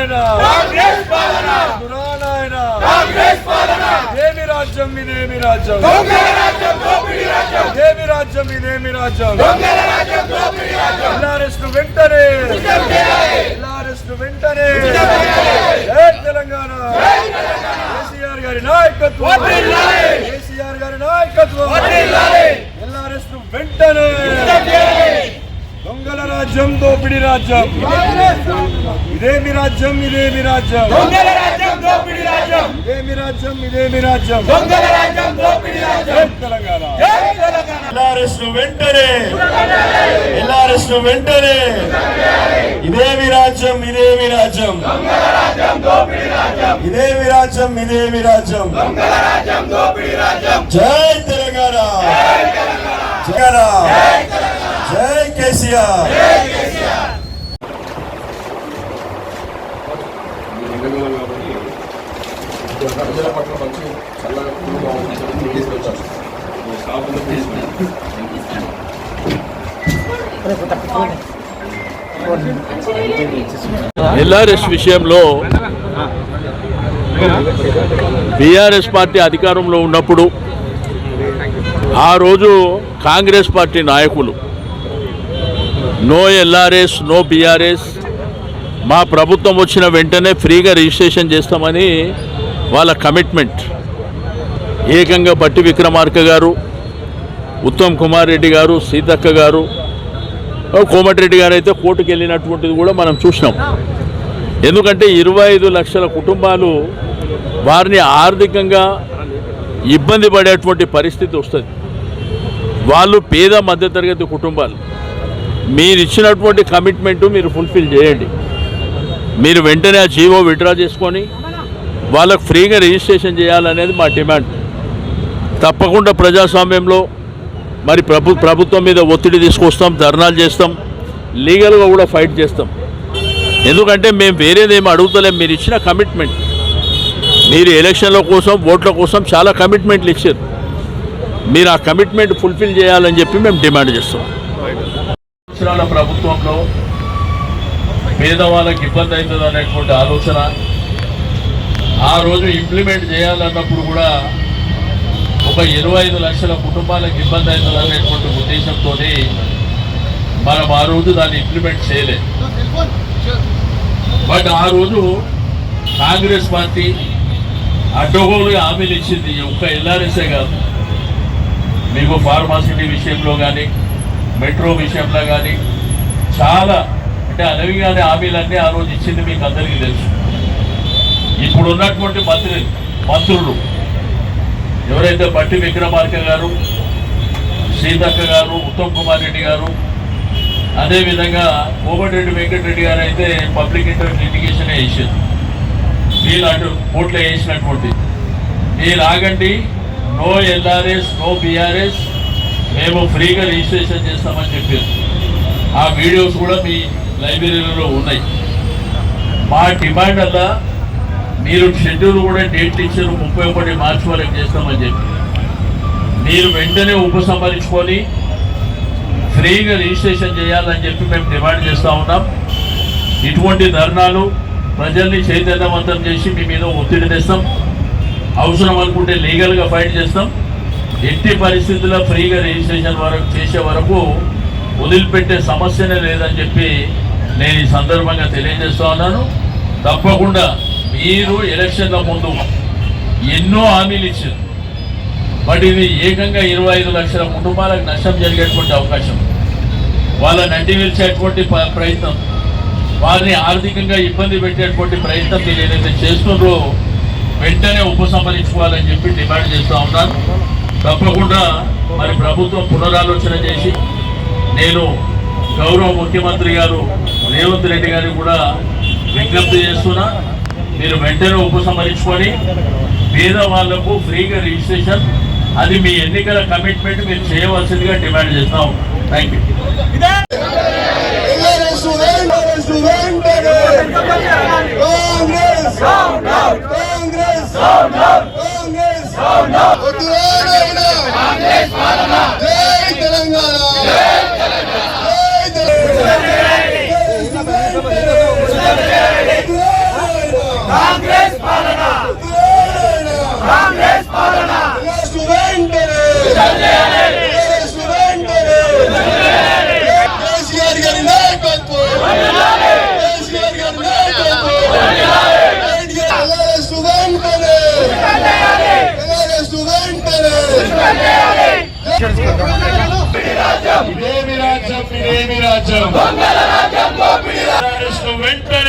పాలన కాంగ్రెస్ పాలన. దురానాయన కాంగ్రెస్ పాలన. ఏమి రాజ్యం ఇదేమి రాజ్యం? దొంగల రాజ్యం దోపిడీ రాజ్యం. ఏమి రాజ్యం ఇదేమి రాజ్యం? దొంగల రాజ్యం దోపిడీ రాజ్యం. ఎల్ఆర్ఎస్ను వెంటనే ఎల్ఆర్ఎస్ను వెంటనే. జై తెలంగాణ. కేసీఆర్ గారి నాయకత్వం. దోపిడి రాజ్యం. ఇదేమి రాజ్యం ఇదేమి రాజ్యం? ఇదేమి రాజ్యం ఇదేమి రాజ్యం? దొంగల రాజ్యం దోపిడీ రాజ్యం. జై తెలంగాణ. జై తెలంగాణ. ఎల్ఆర్ఎస్ను వెంటనే ఎల్ఆర్ఎస్ను వెంటనే ఇదేమి రాజ్యం ఇదేమి రాజ్యం? ఇదేమి రాజ్యం ఇదేమి రాజ్యం? జై తెలంగాణ. జగన జై కేసీఆర్. ప్రజల పట్ల మంచి చల్లగా కూల్గా ఉంటుంది తీసుకొచ్చారు ఎల్ఆర్ఎస్ విషయంలో బీఆర్ఎస్ పార్టీ అధికారంలో ఉన్నప్పుడు ఆ రోజు కాంగ్రెస్ పార్టీ నాయకులు నో ఎల్ఆర్ఎస్ నో బీఆర్ఎస్ మా ప్రభుత్వం వచ్చిన వెంటనే ఫ్రీగా రిజిస్ట్రేషన్ చేస్తామని వాళ్ళ కమిట్మెంట్. ఏకంగా బట్టి విక్రమార్క గారు ఉత్తమ్ కుమార్ రెడ్డి గారు సీతక్క గారు కోమటిరెడ్డి గారు అయితే కోర్టుకు వెళ్ళినటువంటిది కూడా మనం చూసినాం. ఎందుకంటే ఇరవై ఐదు లక్షల కుటుంబాలు వారిని ఆర్థికంగా ఇబ్బంది పడేటువంటి పరిస్థితి వస్తుంది. వాళ్ళు పేద మధ్యతరగతి కుటుంబాలు. మీరు ఇచ్చినటువంటి కమిట్మెంట్ మీరు ఫుల్ఫిల్ చేయండి. మీరు వెంటనే ఆ జీవో విడ్రా చేసుకొని వాళ్ళకు ఫ్రీగా రిజిస్ట్రేషన్ చేయాలనేది మా డిమాండ్. తప్పకుండా ప్రజాస్వామ్యంలో మరి ప్రభు ప్రభుత్వం మీద ఒత్తిడి తీసుకొస్తాం ధర్నాలు చేస్తాం లీగల్గా కూడా ఫైట్ చేస్తాం. ఎందుకంటే మేము వేరేదేమి అడుగుతలేం మీరు ఇచ్చిన కమిట్మెంట్. మీరు ఎలక్షన్ల కోసం ఓట్ల కోసం చాలా కమిట్మెంట్లు ఇచ్చారు. మీరు ఆ కమిట్మెంట్ ఫుల్ఫిల్ చేయాలని చెప్పి మేము డిమాండ్ చేస్తాం. ప్రభుత్వంలో పేదవాళ్ళకి ఇబ్బంది అవుతుంది అనేటువంటి ఆలోచన ఆ రోజు ఇంప్లిమెంట్ చేయాలన్నప్పుడు కూడా ఒక ఇరవై ఐదు లక్షల కుటుంబాలకు ఇబ్బంది అవుతుంది అనేటువంటి ఉద్దేశంతో మనం ఆ రోజు దాన్ని ఇంప్లిమెంట్ చేయలేదు బట్ ఆ రోజు కాంగ్రెస్ పార్టీ అడ్డగోలుగా హామీలు ఇచ్చింది. ఒక్క ఎల్ఆర్ఎస్ఏ కాదు. మీకు ఫార్మాసిటీ విషయంలో కానీ మెట్రో విషయంలో కానీ చాలా అంటే అనవిగానే హామీలన్నీ ఆ రోజు ఇచ్చింది మీకు అందరికీ తెలుసు. ఇప్పుడు ఉన్నటువంటి మంత్రి మంత్రులు ఎవరైతే బట్టి విక్రమార్క గారు సీతక్క గారు ఉత్తమ్ కుమార్ రెడ్డి గారు అదేవిధంగా కోమటిరెడ్డి వెంకటరెడ్డి గారు అయితే పబ్లిక్ ఇంటర్ లిటిగేషన్ వేసారు వీళ్ళు అటు కోర్టులో వేసినటువంటి మీరు ఆగండి నో ఎల్ఆర్ఎస్ నో బీఆర్ఎస్ మేము ఫ్రీగా రిజిస్ట్రేషన్ చేస్తామని చెప్పారు. ఆ వీడియోస్ కూడా మీ లైబ్రరీలో ఉన్నాయి. మా డిమాండ్ అలా మీరు షెడ్యూల్ కూడా డేట్లు ఇచ్చారు ముప్పై ఒకటి మార్చి వరకు చేస్తామని చెప్పి. మీరు వెంటనే ఉపసంహరించుకొని ఫ్రీగా రిజిస్ట్రేషన్ చేయాలని చెప్పి మేము డిమాండ్ చేస్తూ ఉన్నాం. ఇటువంటి ధర్నాలు ప్రజల్ని చైతన్యవంతం చేసి మీ మీద ఒత్తిడి తెస్తాం. అవసరం అనుకుంటే లీగల్గా ఫైట్ చేస్తాం. ఎట్టి పరిస్థితుల్లో ఫ్రీగా రిజిస్ట్రేషన్ వరకు చేసే వరకు వదిలిపెట్టే సమస్యనే లేదని చెప్పి నేను ఈ సందర్భంగా తెలియజేస్తూ ఉన్నాను. తప్పకుండా మీరు ఎలక్షన్ల ముందు ఎన్నో హామీలు ఇచ్చారు. బట్ ఇది ఏకంగా ఇరవై ఐదు లక్షల కుటుంబాలకు నష్టం జరిగేటువంటి అవకాశం. వాళ్ళని అంటి విరిచేటువంటి ప- ప్రయత్నం వారిని ఆర్థికంగా ఇబ్బంది పెట్టేటువంటి ప్రయత్నం మీరు ఏదైతే చేస్తున్నారో వెంటనే ఉపసంహరించుకోవాలని చెప్పి డిమాండ్ చేస్తూ ఉన్నాను. తప్పకుండా మరి ప్రభుత్వం పునరాలోచన చేసి నేను గౌరవ ముఖ్యమంత్రి గారు రేవంత్ రెడ్డి గారికి కూడా విజ్ఞప్తి చేస్తున్నా. మీరు వెంటనే ఉపసంహరించుకొని పేదవాళ్ళకు ఫ్రీగా రిజిస్ట్రేషన్ అది మీ ఎన్నికల కమిట్మెంట్ మీరు చేయవలసిందిగా డిమాండ్ చేస్తాం థ్యాంక్ యూ ఎల్ఆర్ఎస్ వెంటనే కాంగ్రెస్ పాలన కాంగ్రెస్ పాలన అరెస్టు కేసీఆర్ గారి నాయకత్వం కేసీఆర్ గారి నాయకత్వం వెంటనే వెంటనే రాజ్యం రాజ్యం వెంటనే